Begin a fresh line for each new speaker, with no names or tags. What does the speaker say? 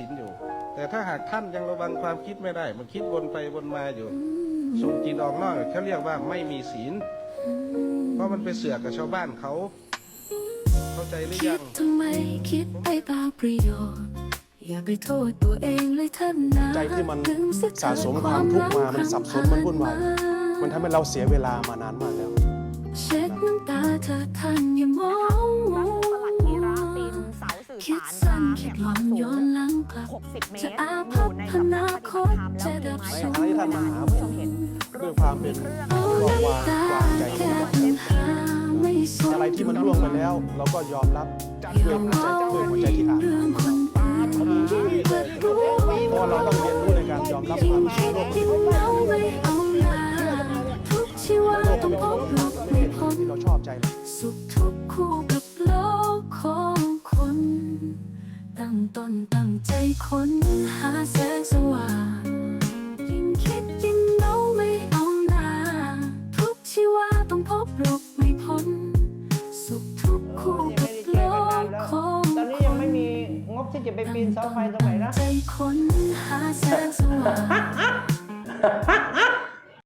สินอยู่ แต่ถ้าหากท่านยังระวังความคิดไม่ได้ มันคิดวนไปวนมาอยู่ ส่งจิตออกนอกเขาเรียกว่าไม่มีศีล เพราะมันไปเสือกกับชาวบ้านเขา เข้าใจหรือ
คิ
ยั
ด
ง
ทำไมคิดไปเปล่าประโยชน์ อย่าไปโทษตัวเองเลยท่านนะ
ใจที่มัน
ดึงสัก
สะสมความทุกข์มามันสับสนมันวุ่นวาย มันทำให้เราเสียเวลามานานมากแล้ว
เช็ดน้ำตาเธอท่านอย่ามอง
พระครูประหลัดธีระปีนเสาสื่อ
คิด
สาร
สั้น
ร้าง
คิ
เนี่
ด
ย
ห
ค
วั
วางมสู
ย้องนหลังกลับ
60 เมตร
จะอา
อ
ภัพ
ยู่ใน
พ
สำนั
นาก
ป
ค
ฏิ
ต
บัติธรรมแล้ว
จะ
มี
ดับ
ไม้
สู
ครั้งที่ท่านมาหา
คุณผู้ชมเห็น
ด้วยความเป็น
เอา
วางวาง
น้ำตาวา
งใจ
แก้ปัญหาไม่สน
อะไรที่มันล่วงไปแล้ว เราก็ยอมรับด้วยหัวใจด้วยหัวใจที่อ่าน
เรื่องคนอื่นยิ่งเปิดรู้
เพราะว่าเราต้องเรียนรู้ในการยอมรับความ
ตั้งต้นตั้งใจค้นหาแสงสว่างยิ่งคิดยิ่งเหงาไม่เอาหน้าทุกชีวาต้องพบหลบไม่พ้น สุขทุกข์คู่กับโลกของ
ตอนนี้
ค
ยัง
น
ไม่มีงบที่จะไปปีนเสาไฟตรงไหนนะ
ใจค้นหาแสงสว่าง